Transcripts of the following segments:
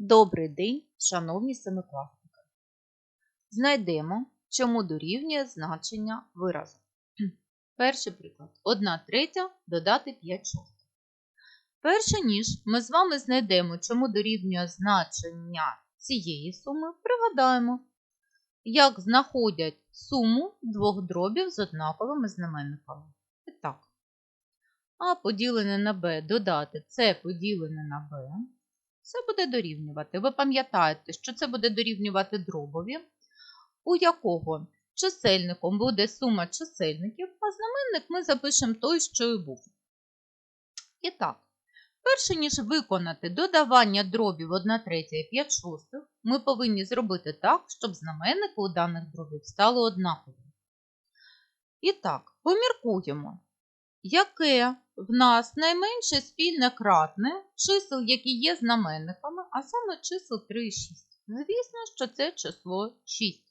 Добрий день, шановні семикласники. Знайдемо, чому дорівнює значення виразу. Перший приклад. 1 третя додати 5 шостих. Перше ніж ми з вами знайдемо, чому дорівнює значення цієї суми, пригадаємо, як знаходять суму двох дробів з однаковими знаменниками. І так. А поділене на b додати С поділене на b. Це буде дорівнювати. Ви пам'ятаєте, що це буде дорівнювати дробові, у якого чисельником буде сума чисельників, а знаменник ми запишемо той, що і був. І так, перше ніж виконати додавання дробів 1 третя і 5 шостих, ми повинні зробити так, щоб знаменники у даних дробів стали однакові. І так, поміркуємо, яке в нас найменше спільне кратне чисел, які є знаменниками, а саме чисел 3 і 6. Звісно, що це число 6.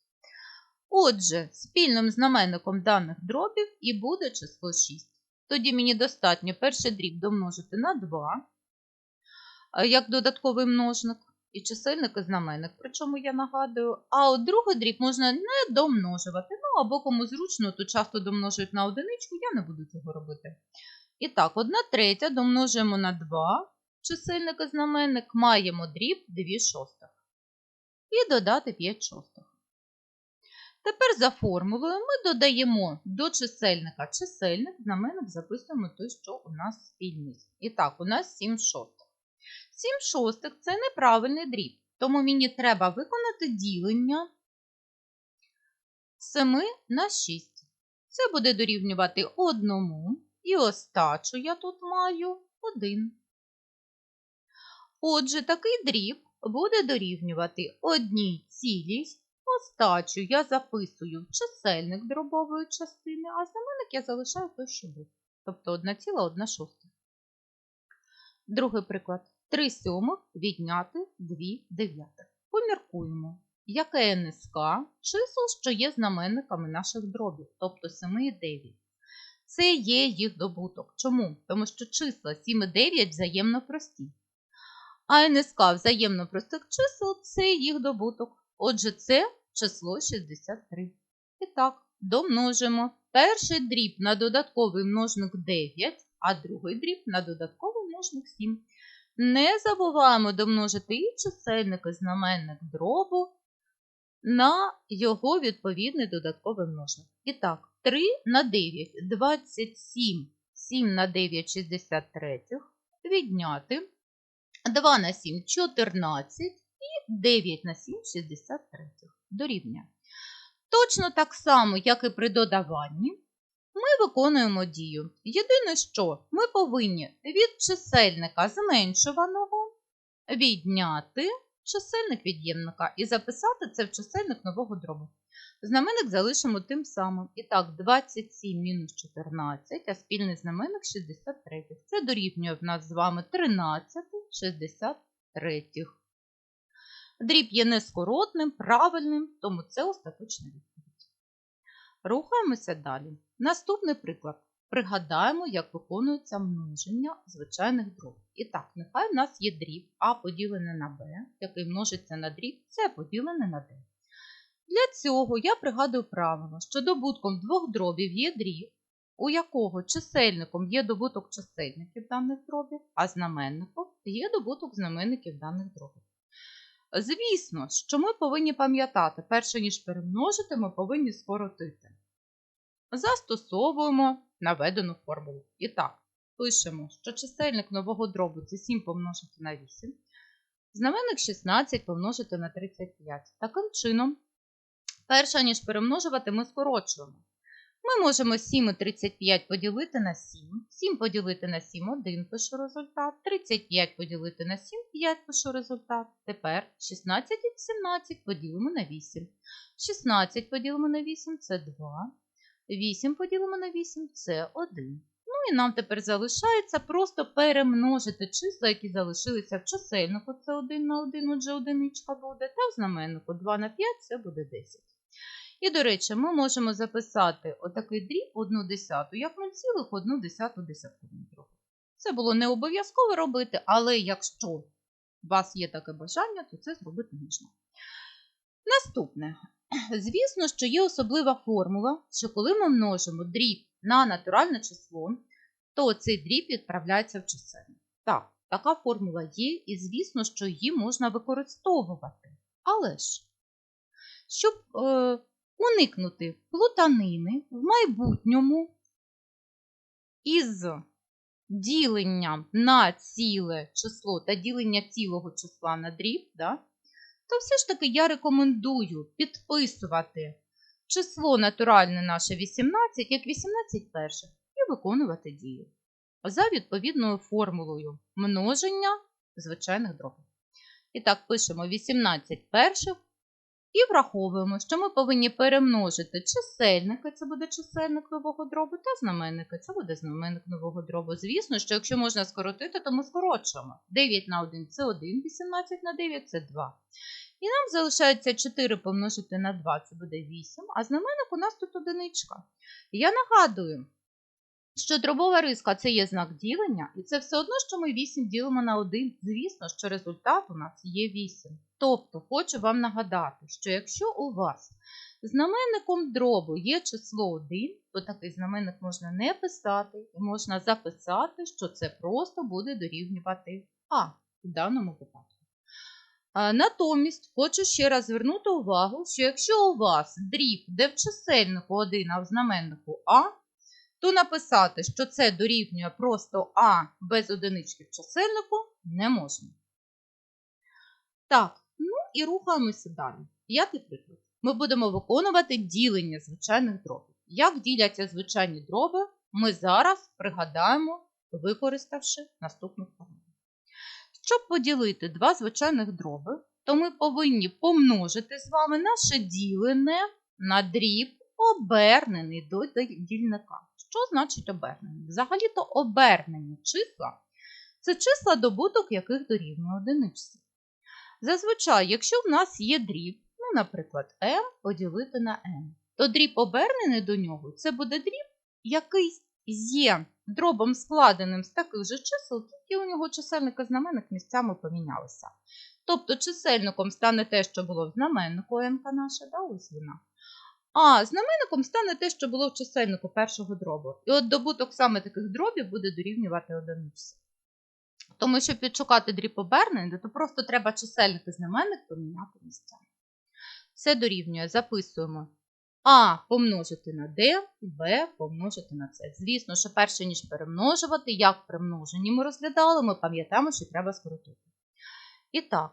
Отже, спільним знаменником даних дробів і буде число 6. Тоді мені достатньо перший дріб домножити на 2, як додатковий множник, і чисельник і знаменник, причому я нагадую. А от другий дріб можна не домножувати, ну або кому зручно, то часто домножують на одиничку, я не буду цього робити. І так, 1 третя домножуємо на 2, чисельник і знаменник, маємо дріб 2 шостих. І додати 5 шостих. Тепер за формулою ми додаємо до чисельника чисельник, знаменник записуємо той, що у нас спільний. І так, у нас 7 шостих. 7 шостих – це неправильний дріб, тому мені треба виконати ділення 7 на 6. Це буде дорівнювати 1. І остачу я тут маю 1. Отже, такий дріб буде дорівнювати одній цілій. Остачу я записую в чисельник дробової частини, а знаменник я залишаю той, що був. Тобто 1,1 шоста. Другий приклад. 3 сьомих відняти 2 дев'ятих. Поміркуємо, яке НСК чисел, що є знаменниками наших дробів, тобто 7 і 9. Це є їх добуток. Чому? Тому що числа 7 і 9 взаємно прості. А НСК взаємно простих чисел це їх добуток. Отже, це число 63. І так, домножимо перший дріб на додатковий множник 9, а другий дріб на додатковий множник 7. Не забуваємо домножити і чисельник і знаменник дробу на його відповідний додатковий множник. І так, 3 на 9 27, 7 на 9 63, відняти 2 на 7 14 і 9 на 7 63 дорівнює. Точно так само, як і при додаванні, ми виконуємо дію. Єдине, що ми повинні від чисельника зменшуваного відняти чисельник від'ємника і записати це в чисельник нового дробу. Знаменник залишимо тим самим. І так, 27 мінус 14, а спільний знаменник 63. Це дорівнює в нас з вами 13 63. Дріб є нескоротним, правильним, тому це остаточна відповідь. Рухаємося далі. Наступний приклад. Пригадаємо, як виконується множення звичайних дробів. І так, нехай в нас є дріб А поділене на Б, який множиться на дріб С поділене на Д. Для цього я пригадую правило, що добутком двох дробів є дріб, у якого чисельником є добуток чисельників даних дробів, а знаменником є добуток знаменників даних дробів. Звісно, що ми повинні пам'ятати, перше ніж перемножити, ми повинні скоротити. Застосовуємо наведену формулу. І так, пишемо, що чисельник нового дробу це 7 помножити на 8. Знаменник 16 помножити на 35. Таким чином, перше ніж перемножувати, ми скорочуємо. Ми можемо 7 і 35 поділити на 7. 7 поділити на 7 1 пишу результат. 35 поділити на 7 5 пишу результат. Тепер 16 і 17 поділимо на 8. 16 поділимо на 8 це 2. 8 поділимо на 8 це 1. Ну і нам тепер залишається просто перемножити числа, які залишилися в чисельнику. Це 1 на 1, отже одиничка буде, та в знаменнику 2 на 5 це буде 10. І, до речі, ми можемо записати отакий дріб 1 десяту, як 0,1 десяту десятковим. Це було не обов'язково робити, але якщо у вас є таке бажання, то це зробити можна. Наступне. Звісно, що є особлива формула, що коли ми множимо дріб на натуральне число, то цей дріб відправляється в чисельник. Так, така формула є, і звісно, що її можна використовувати. Але ж, щоб е, уникнути плутанини в майбутньому із діленням на ціле число та ділення цілого числа на дріб, да, то все ж таки я рекомендую підписувати число натуральне наше 18 як 18 перших і виконувати дію за відповідною формулою множення звичайних дробів. І так, пишемо 18 перших і враховуємо, що ми повинні перемножити чисельники, це буде чисельник нового дробу, та знаменники, це буде знаменник нового дробу. Звісно, що якщо можна скоротити, то ми скорочуємо. 9 на 1 це 1, 18 на 9 це 2. І нам залишається 4 помножити на 2, це буде 8, а знаменник у нас тут одиничка. Я нагадую, що дробова риска це є знак ділення, і це все одно, що ми 8 ділимо на 1. Звісно, що результат у нас є 8. Тобто, хочу вам нагадати, що якщо у вас знаменником дробу є число 1, то такий знаменник можна не писати, і можна записати, що це просто буде дорівнювати А в даному випадку. Натомість хочу ще раз звернути увагу, що якщо у вас дріб, де в чисельнику 1, а в знаменнику А, то написати, що це дорівнює просто А без одинички в чисельнику не можна. Так, і рухаємося далі. П'ятий приклад. Ми будемо виконувати ділення звичайних дробів. Як діляться звичайні дроби, ми зараз пригадаємо, використавши наступну формулу. Щоб поділити два звичайних дроби, то ми повинні помножити з вами наше ділене на дріб, обернений до дільника. Що значить обернений? Взагалі-то обернені числа це числа добуток, яких дорівнює одиничці. Зазвичай, якщо в нас є дріб, ну, наприклад, m поділити на n, то дріб обернений до нього це буде дріб, який є дробом складеним з таких же чисел, тільки у нього чисельник і знаменник місцями помінялися. Тобто чисельником стане те, що було в знаменнику n наша, да, ось вона. А знаменником стане те, що було в чисельнику першого дробу. І от добуток саме таких дробів буде дорівнювати одиниці. Тому, щоб відшукати дріб то просто треба чисельник і знаменник поміняти місцями. Це дорівнює, записуємо А помножити на D, Б помножити на С. Звісно, що перше, ніж перемножувати, як при множенні ми розглядали, ми пам'ятаємо, що треба скоротити. І так,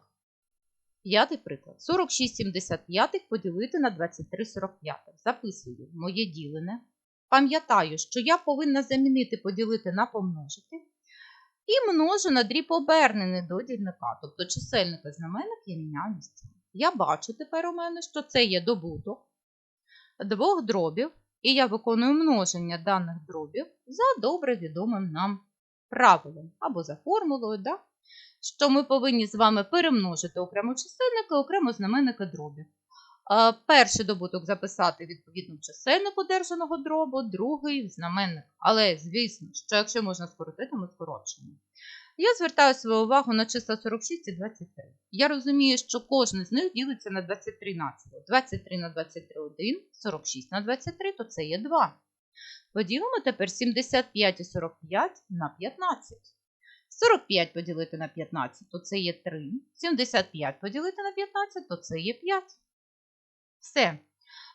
п'ятий приклад. 46,75 поділити на 23,45. Записую моє ділене. Пам'ятаю, що я повинна замінити поділити на помножити. І множу на дріб обернений до дільника. Тобто чисельник і знаменник я міняю. Я бачу тепер у мене, що це є добуток двох дробів, і я виконую множення даних дробів за добре відомим нам правилом або за формулою, да? що ми повинні з вами перемножити окремо чисельники, окремо знаменники дробів. Перший добуток записати відповідно в чисельник одержаного дробу, другий знаменник. Але, звісно, що якщо можна скоротити, ми скорочуємо. Я звертаю свою увагу на числа 46 і 23. Я розумію, що кожен з них ділиться на 23 націло. 23 на 23 – 1, 46 на 23 то це є 2. Поділимо тепер 75 і 45 на 15. 45 поділити на 15, то це є 3. 75 поділити на 15, то це є 5. Все.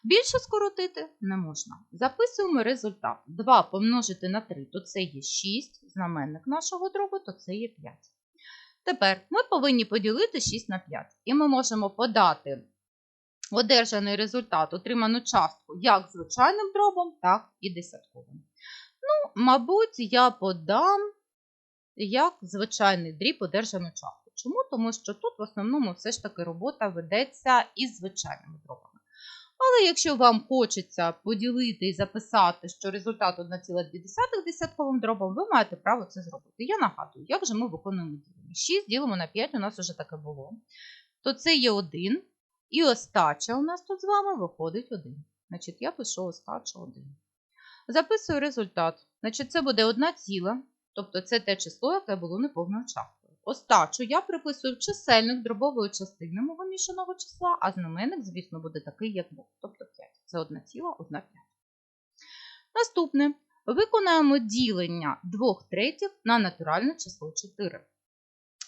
Більше скоротити не можна. Записуємо результат. 2 помножити на 3, то це є 6. Знаменник нашого дробу, то це є 5. Тепер ми повинні поділити 6 на 5. І ми можемо подати одержаний результат, отриману частку як звичайним дробом, так і десятковим. Ну, мабуть, я подам як звичайний дріб одержану частку. Чому? Тому що тут в основному все ж таки робота ведеться із звичайними дробами. Але якщо вам хочеться поділити і записати, що результат 1,2 десятковим дробом, ви маєте право це зробити. Я нагадую, як же ми виконуємо ділення. 6 ділимо на 5, у нас вже таке було. То це є 1. І остача у нас тут з вами виходить 1. Значить, я пишу остача 1. Записую результат. Значить, це буде 1 ціла, тобто це те число, яке було неповною часткою. Остачу я приписую чисельник дробової частини мого мішаного числа, а знаменник, звісно, буде такий, як був, тобто 5. Це 1,1,5. Наступне. Виконаємо ділення 2 третіх на натуральне число 4.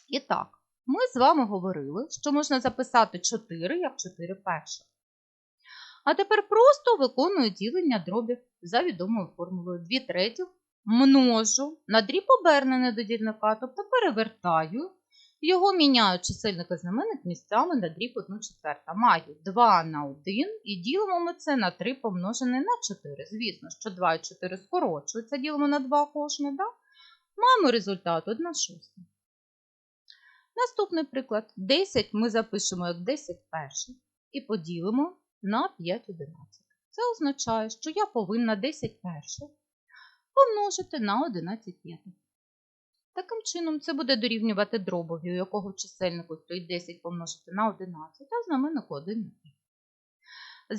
І так, ми з вами говорили, що можна записати 4 як 4 перших. А тепер просто виконую ділення дробів за відомою формулою 2 третіх множу на дріб обернене до дільника, тобто перевертаю, його міняю чисельник і знаменник місцями на дріб 1 четверта. Маю 2 на 1 і ділимо ми це на 3 помножене на 4. Звісно, що 2 і 4 скорочуються, ділимо на 2 кожне, да? маємо результат 1 шоста. Наступний приклад. 10 ми запишемо як 10 перших і поділимо на 5 одинадцятих. Це означає, що я повинна 10 перших помножити на 11 п'ятих. Таким чином, це буде дорівнювати дробові, у якого в чисельнику стоїть 10 помножити на 11, а знаменнику 1 на 5.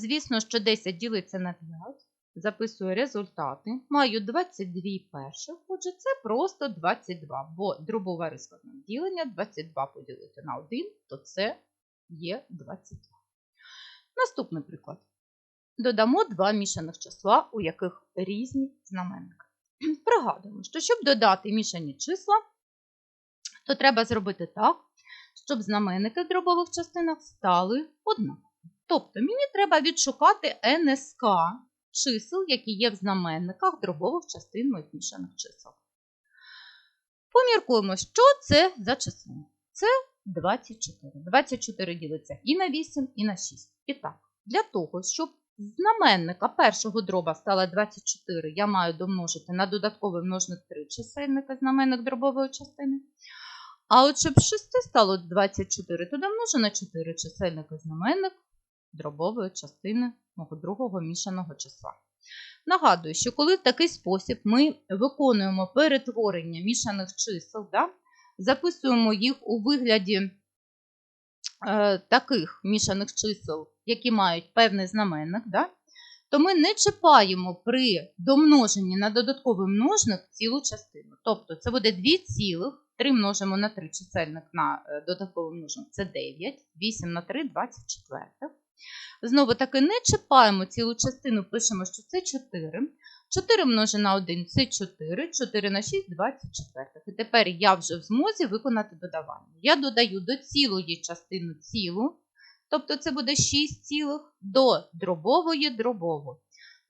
Звісно, що 10 ділиться на 5, записую результати. Маю 22 перших, отже, це просто 22, бо дробове розкладне ділення 22 поділити на 1, то це є 22. Наступний приклад. Додамо два мішаних числа, у яких різні знаменники. Пригадуємо, що щоб додати мішані числа, то треба зробити так, щоб знаменники в дробових частинах стали однакові. Тобто мені треба відшукати НСК чисел, які є в знаменниках дробових частин моїх мішаних чисел. Поміркуємо, що це за число. Це 24. 24 ділиться і на 8, і на 6. І так, для того, щоб знаменника першого дроба стало 24, я маю домножити на додатковий множник 3 чисельника, знаменник дробової частини. А от щоб 6 стало 24, то домножу на 4 чисельника знаменник дробової частини мого другого мішаного числа. Нагадую, що коли в такий спосіб ми виконуємо перетворення мішаних чисел, да, записуємо їх у вигляді е, таких мішаних чисел, які мають певний знаменник, да, то ми не чіпаємо при домноженні на додатковий множник цілу частину. Тобто це буде 2 цілих, 3 множимо на 3 чисельник на е, додатковий множник це 9, 8 на 3 24. Знову таки не чіпаємо цілу частину, пишемо, що це 4. 4 множить на 1 це 4, 4 на 6 24. І тепер я вже в змозі виконати додавання. Я додаю до цілої частини цілу, тобто це буде 6 цілих до дробової дробову.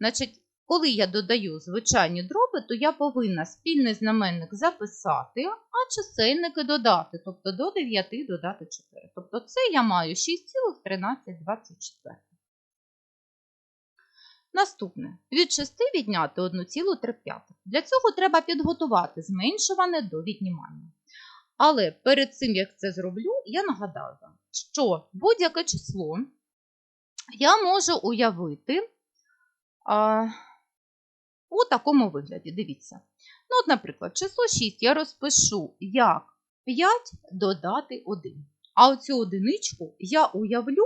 Значить, коли я додаю звичайні дроби, то я повинна спільний знаменник записати, а чисельники додати, тобто до 9 додати 4. Тобто це я маю 6,1324. Наступне. Від 6 відняти 1,3. Для цього треба підготувати зменшуване до віднімання. Але перед цим, як це зроблю, я нагадаю вам, що будь-яке число я можу уявити а, у такому вигляді. Дивіться. Ну, от, Наприклад, число 6 я розпишу як 5 додати 1. А оцю одиничку я уявлю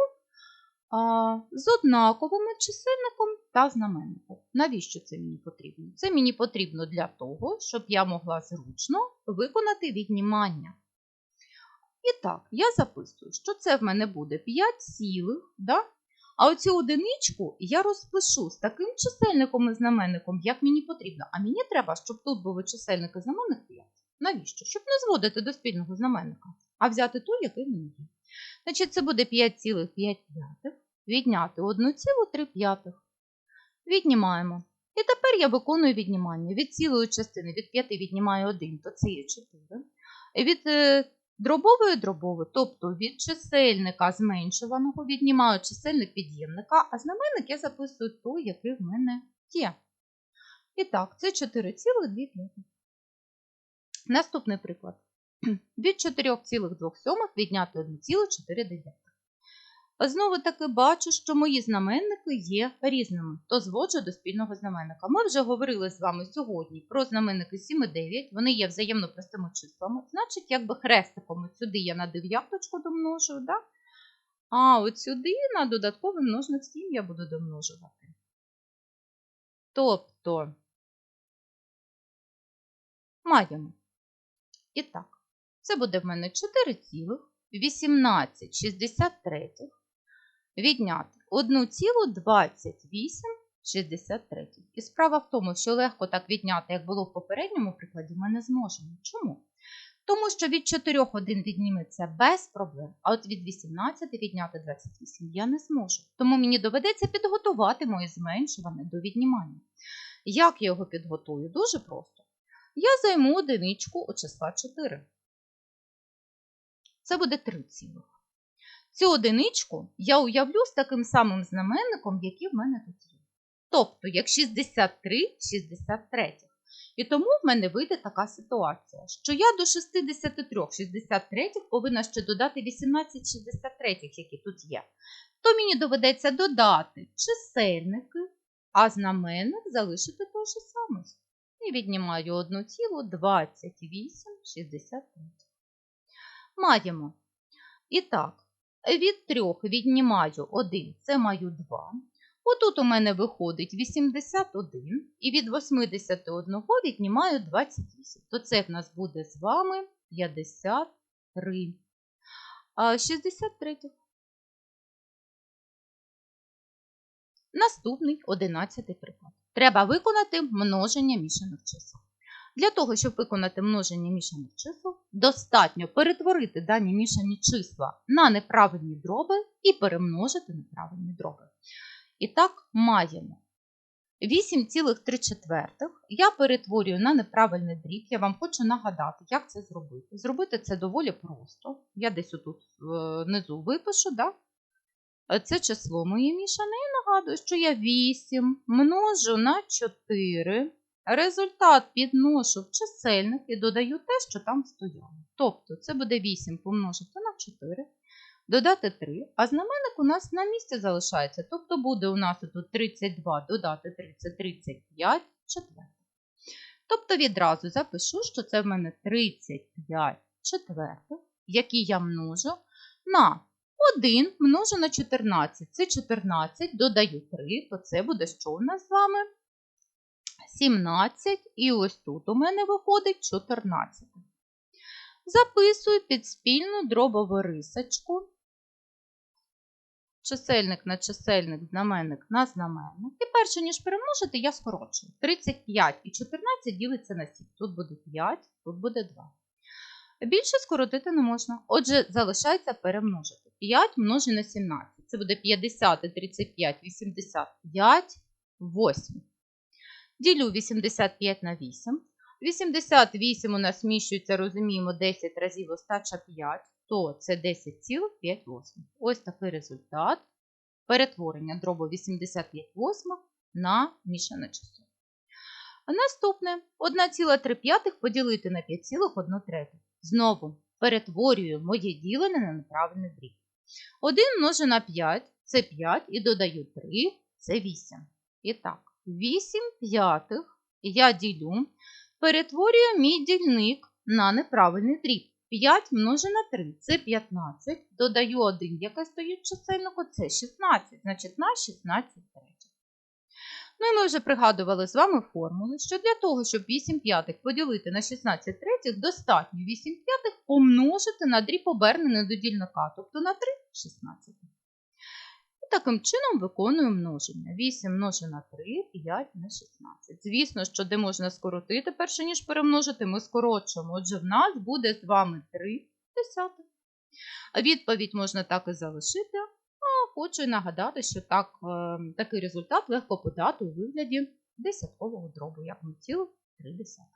а, з однаковими чисельником та знаменником. Навіщо це мені потрібно? Це мені потрібно для того, щоб я могла зручно виконати віднімання. І так, я записую, що це в мене буде 5 цілих, да? а оцю одиничку я розпишу з таким чисельником і знаменником, як мені потрібно. А мені треба, щоб тут були чисельник і знаменник 5. Навіщо? Щоб не зводити до спільного знаменника, а взяти той, який мені є. Значить, це буде 5,5 відняти 1,3. Віднімаємо. І тепер я виконую віднімання. Від цілої частини від 5 віднімаю 1, то це є 4. Від е, дробової дробової, тобто від чисельника зменшуваного, віднімаю чисельник під'ємника, а знаменник я записую той, який в мене є. І так, це 4,2. Наступний приклад. Від 4,2 відняти 1,4. Знову таки бачу, що мої знаменники є різними, то зводжу до спільного знаменника. Ми вже говорили з вами сьогодні про знаменники 7 і 9, вони є взаємно простими числами. Значить, якби хрестиком сюди я на дев'яточку домножую, да? а от сюди на додатковий множник 7 я буду домножувати. Тобто маємо. І так, Це буде в мене 4,1863 відняти 1,2863. І справа в тому, що легко так відняти, як було в попередньому прикладі, ми не зможемо. Чому? Тому що від 4 один відніметься без проблем, а от від 18 відняти 28 я не зможу. Тому мені доведеться підготувати моє зменшуване до віднімання. Як я його підготую? Дуже просто. Я займу одиничку у числа 4. Це буде 3 цілих. Цю одиничку я уявлю з таким самим знаменником, який в мене тут є. Тобто, як 63 63. І тому в мене вийде така ситуація, що я до 63 63 повинна ще додати 18 63, які тут є. То мені доведеться додати чисельники, а знаменник залишити той же самий. І віднімаю 1,2863. Маємо. І так, від 3 віднімаю 1, це маю 2. Отут у мене виходить 81, і від 81 віднімаю 28. То це в нас буде з вами 53. А 63. Наступний 11 приклад. Треба виконати множення мішаних чисел. Для того, щоб виконати множення мішаних чисел, достатньо перетворити дані мішані числа на неправильні дроби і перемножити неправильні дроби. І так, маємо 8,3 я перетворюю на неправильний дріб. Я вам хочу нагадати, як це зробити. Зробити це доволі просто. Я десь отут внизу випишу. Да? Це число моє мішане. І нагадую, що я 8 множу на 4. Результат підношу в чисельник і додаю те, що там стояло. Тобто це буде 8 помножити на 4, додати 3, а знаменник у нас на місці залишається. Тобто буде у нас тут 32 додати 30, 35 четвертих. Тобто відразу запишу, що це в мене 35 четвертих, які я множу на 1 множу на 14. Це 14, додаю 3, то це буде що у нас з вами? 17, і ось тут у мене виходить 14. Записую під спільну дробову рисочку. Чисельник на чисельник, знаменник на знаменник. І перше, ніж перемножити, я скорочую. 35 і 14 ділиться на 7. Тут буде 5, тут буде 2. Більше скоротити не можна. Отже, залишається перемножити. 5 множу на 17. Це буде 50 і 35, 85, 8. Ділю 85 на 8. 88 у нас зміщується, розуміємо, 10 разів остача 5, то це 10,5. Ось такий результат перетворення дробу 85 восьмих на мішане число. Наступне 1,3 поділити на 5,1 Знову перетворюю моє ділене на неправильний дріб. 1 множу на 5 це 5 і додаю 3 це 8. І так. 8 п'ятих я ділю, перетворюю мій дільник на неправильний дріб. 5 множу на 3 це 15. Додаю 1, яке стоїть в чисельнику, це 16, значить на 16 третіх. Ну і ми вже пригадували з вами формули, що для того, щоб 8 п'ятих поділити на 16 третіх, достатньо 8 п'ятих помножити на дріб обернений до дільника, тобто на 3 16. Таким чином виконую множення. 8 множу на 3, 5 на 16. Звісно, що де можна скоротити, перше ніж перемножити, ми скорочуємо. Отже, в нас буде з вами 3 десятих. Відповідь можна так і залишити. А хочу нагадати, що так, такий результат легко подати у вигляді десяткового дробу, як 0,3.